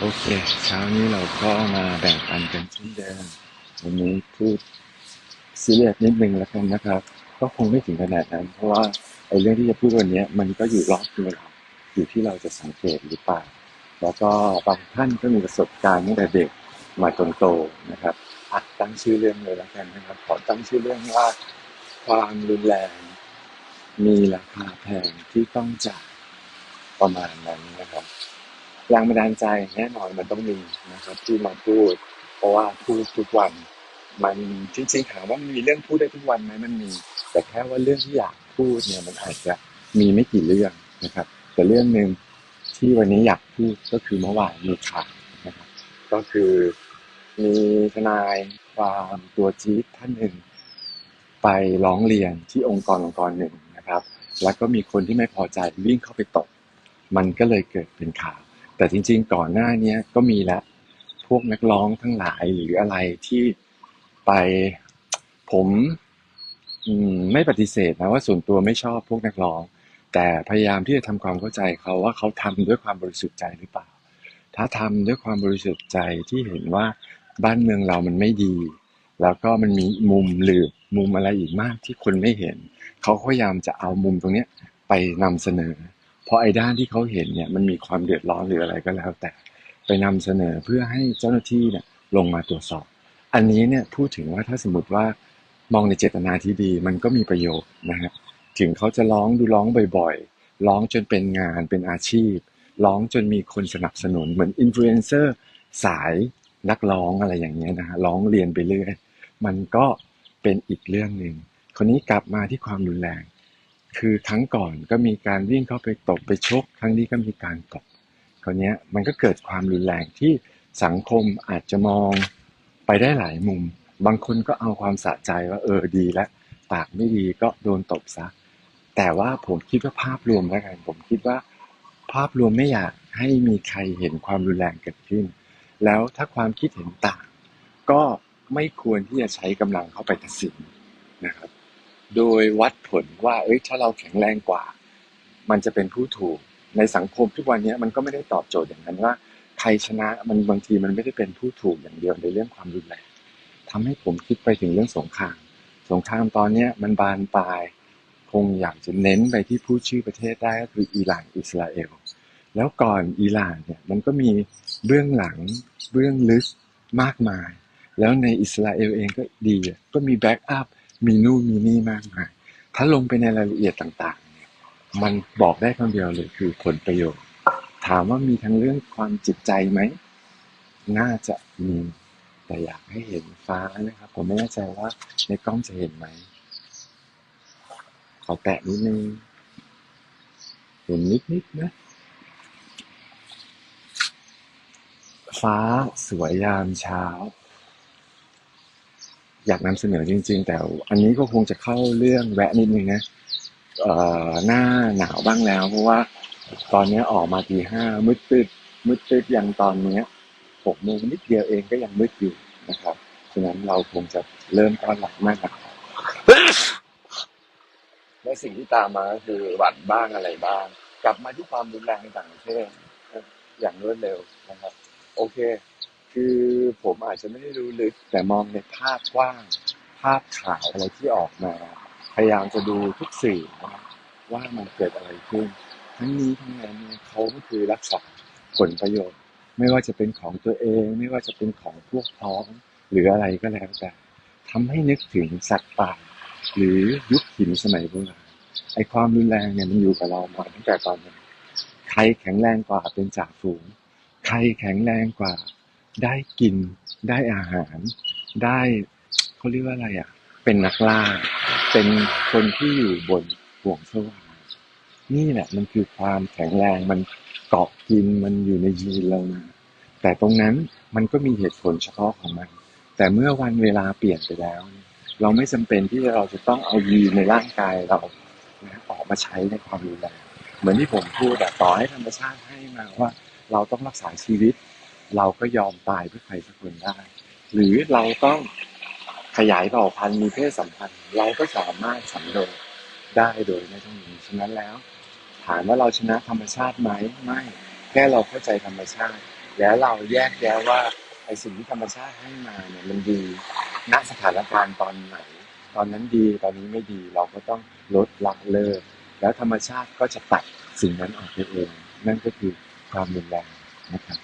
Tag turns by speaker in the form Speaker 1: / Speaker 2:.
Speaker 1: โอเค เช้านี้เราก็มาแบ่งปันกันเช่นเดิมวันนี้พูดซีเรียสนิดนึงแล้วกันนะครับ ก็คงไม่ถึงขนาดนั้น เพราะว่าไอ้เรื่องที่จะพูดวันนี้มันก็อยู่รอบตัวเราอยู่ที่เราจะสังเกตหรือเปล่าแล้วก็บางท่านก็มีประสบการณ์ตั้งแต่เด็กมาจนโตนะครับอัดตั้งชื่อเรื่องเลยแล้วกันนะครับ ขอตั้งชื่อเรื่องว่าความรุนแรง มีราคาแพงที่ต้องจ่ายประมาณนั้นนะครับ แรงบันดาลใจแน่นอนมันต้องมีนะครับที่มาพูด เพราะว่าพูดทุกวัน มันจริงๆถามว่ามันมีเรื่องพูดได้ทุกวันไหมมันมี แต่แค่ว่าเรื่องที่อยากพูดเนี่ยมันอาจจะมีไม่กี่เรื่องนะครับ แต่เรื่องหนึ่งที่วันนี้อยากพูดก็คือเมื่อวานมีข่าวนะครับ ก็คือมีทนายความตัวจี๊ดท่านหนึ่ง ไปร้องเรียนที่องค์กรองค์กรหนึ่งนะครับ แล้วก็มีคนที่ไม่พอใจวิ่งเข้าไปตบมันก็เลยเกิดเป็นข่าว แต่จริง ๆ ก่อนหน้าเนี้ยก็มีแล้วพวกนักร้องทั้งหลายหรืออะไรที่ไปผมมไม่ปฏิเสธนะว่าส่วนตัวไม่ชอบพวกนักร้อง แต่พยายามที่จะทำความเข้าใจเขาว่าเขาทำด้วยความบริสุทธิ์ใจหรือเปล่า ถ้าทำด้วยความบริสุทธิ์ใจที่เห็นว่าบ้านเมืองเรามันไม่ดี แล้วก็มันมีมุมหรือมุมอะไรอีกมากที่คนไม่เห็น เขาพยายามจะเอามุมตรงเนี้ยไปนำเสนอ พราะไอ้ด้านที่เขาเห็นเนี่ยมันมีความเดือดร้อนหรืออะไรก็แล้วแต่ไปนำเสนอเพื่อให้เจ้าหน้าที่เนี่ยลงมาตรวจสอบ อันนี้เนี่ยพูดถึงว่าถ้าสมมติว่ามองในเจตนาที่ดีมันก็มีประโยชน์นะฮะถึงเขาจะร้องดูร้องบ่อยๆ ร้องจนเป็นงานเป็นอาชีพ ร้องจนมีคนสนับสนุนเหมือนอินฟลูเอนเซอร์สายนักร้องอะไรอย่างเงี้ยนะฮะร้องเรียนไปเรื่อย มันก็เป็นอีกเรื่องหนึ่งคนนี้กลับมาที่ความรุนแรง คือครั้งก่อนก็มีการวิ่งเข้าไปตบไปชก ครั้งนี้ก็มีการตบคราวเนี้ยมันก็เกิดความรุนแรงที่สังคมอาจจะมองไปได้หลายมุม บางคนก็เอาความสะใจว่าเออดีแล้วปากไม่ดีก็โดนตบซะ แต่ว่าผมคิดว่าภาพรวมแล้วกันผมคิดว่า ภาพรวมไม่อยากให้มีใครเห็นความรุนแรงเกิดขึ้น แล้วถ้าความคิดเห็นต่าง ก็ไม่ควรที่จะใช้กำลังเข้าไปตัดสินนะครับ โดยวัดผลว่า เอ้ยถ้าเราแข็งแรงกว่า มันจะเป็นผู้ถูก ในสังคมทุกวันนี้มันก็ไม่ได้ตอบโจทย์อย่างนั้นว่าใครชนะมันบางทีมันไม่ได้เป็นผู้ถูกอย่างเดียวในเรื่องความรุนแรงทำให้ผมคิดไปถึงเรื่องสงคราม สงครามตอนเนี้มันบานปลาย คงอยากจะเน้นไปที่ผู้ชื่อประเทศได้ก็คืออิหร่านอิสราเอล แล้วก่อนอิหร่านเนี่ยมันก็มีเบื้องหลังเบื้องลึกมากมาย แล้วในอิสราเอลเองก็ดีก็มีแบ็กอัพ มีนู่นมีนี่มากมายถ้าลงไปในรายละเอียดต่างๆเนี่ยมันบอกได้คำเดียวเลยคือผลประโยชน์ ถามว่ามีทั้งเรื่องความจิตใจไหม น่าจะมีแต่อยากให้เห็นฟ้านะครับ ผมไม่แน่ใจว่าในกล้องจะเห็นไหม ขอแตะนิดนึง เห็นนิดๆนะ ฟ้าสวยยามเช้า อยากนำเสนอจริง ๆ แต่อันนี้ก็คงจะเข้าเรื่องแวะนิดนึงนะหน้าหนาวบ้างแล้ว เพราะว่าตอนนี้ออกมาตีห้ามืดตึดมืดตึดยังตอนนี้หกโมงนิดเดียวเองก็ยังมืดอยู่นะครับฉะนั้นเราคงจะเริ่มต้อนรับหน้าหนาวและสิ่งที่ตามมาก็คือหวัดบ้างอะไรบ้าง กลับมาที่ความรุนแรงในต่างประเทศอย่างรวดเร็วนะครับ โอเค คือผมอาจจะไม่ได้รู้ลึก แต่มองในภาพกว้าง ภาพข่าวอะไรที่ออกมา พยายามจะดูทุกสื่อนะครับว่ามันเกิดอะไรขึ้น ทั้งนี้ทั้งนั้นเนี่ยเขาก็คือรักษาผลประโยชน์ ไม่ว่าจะเป็นของตัวเอง ไม่ว่าจะเป็นของพวกพ้องหรืออะไรก็แล้วแต่ทำให้นึกถึงสัตว์ป่าหรือยุคหินสมัยโบราณไอความรุนแรงเนี่ยมันอยู่กับเรามาตั้งแต่ตอนนั้นใครแข็งแรงกว่าเป็นจ่าฝูง ใครแข็งแรงกว่า ได้กิน ได้อาหาร ได้เขาเรียกว่าอะไรอะ เป็นนักล่า เป็นคนที่อยู่บนห่วงสวรรค์นี่แหละ มันคือความแข็งแรงมันเกาะกินมันอยู่ในยีนเรามาแต่ตรงนั้นมันก็มีเหตุผลเฉพาะของมัน แต่เมื่อวันเวลาเปลี่ยนไปแล้ว เราไม่จำเป็นที่เราจะต้องเอายีนในร่างกายเรานะออกมาใช้ในความรุนแรงเหมือนที่ผมพูดอะต่อให้ธรรมชาติให้มาว่า เราต้องรักษาชีวิต เราก็ยอมตายเพื่อใครสักคนได้ หรือเราต้องขยายเผ่าพันธุ์มีเพศสัมพันธ์ เราก็สามารถสันโดษได้โดยไม่ต้องมีฉะนั้นแล้ว ถามว่าเราชนะธรรมชาติไหมไม่แค่เราเข้าใจธรรมชาติ แล้วเราแยกแยะว่าไอ้สิ่งที่ธรรมชาติให้มาเนี่ยมันดีณสถานการณ์ตอนไหน ตอนนั้นดีตอนนี้ไม่ดีเราก็ต้องลดละเลิก แล้วธรรมชาติก็จะตัดสิ่งนั้นออกไปเอง นั่นก็คือความรุนแรงนะครับ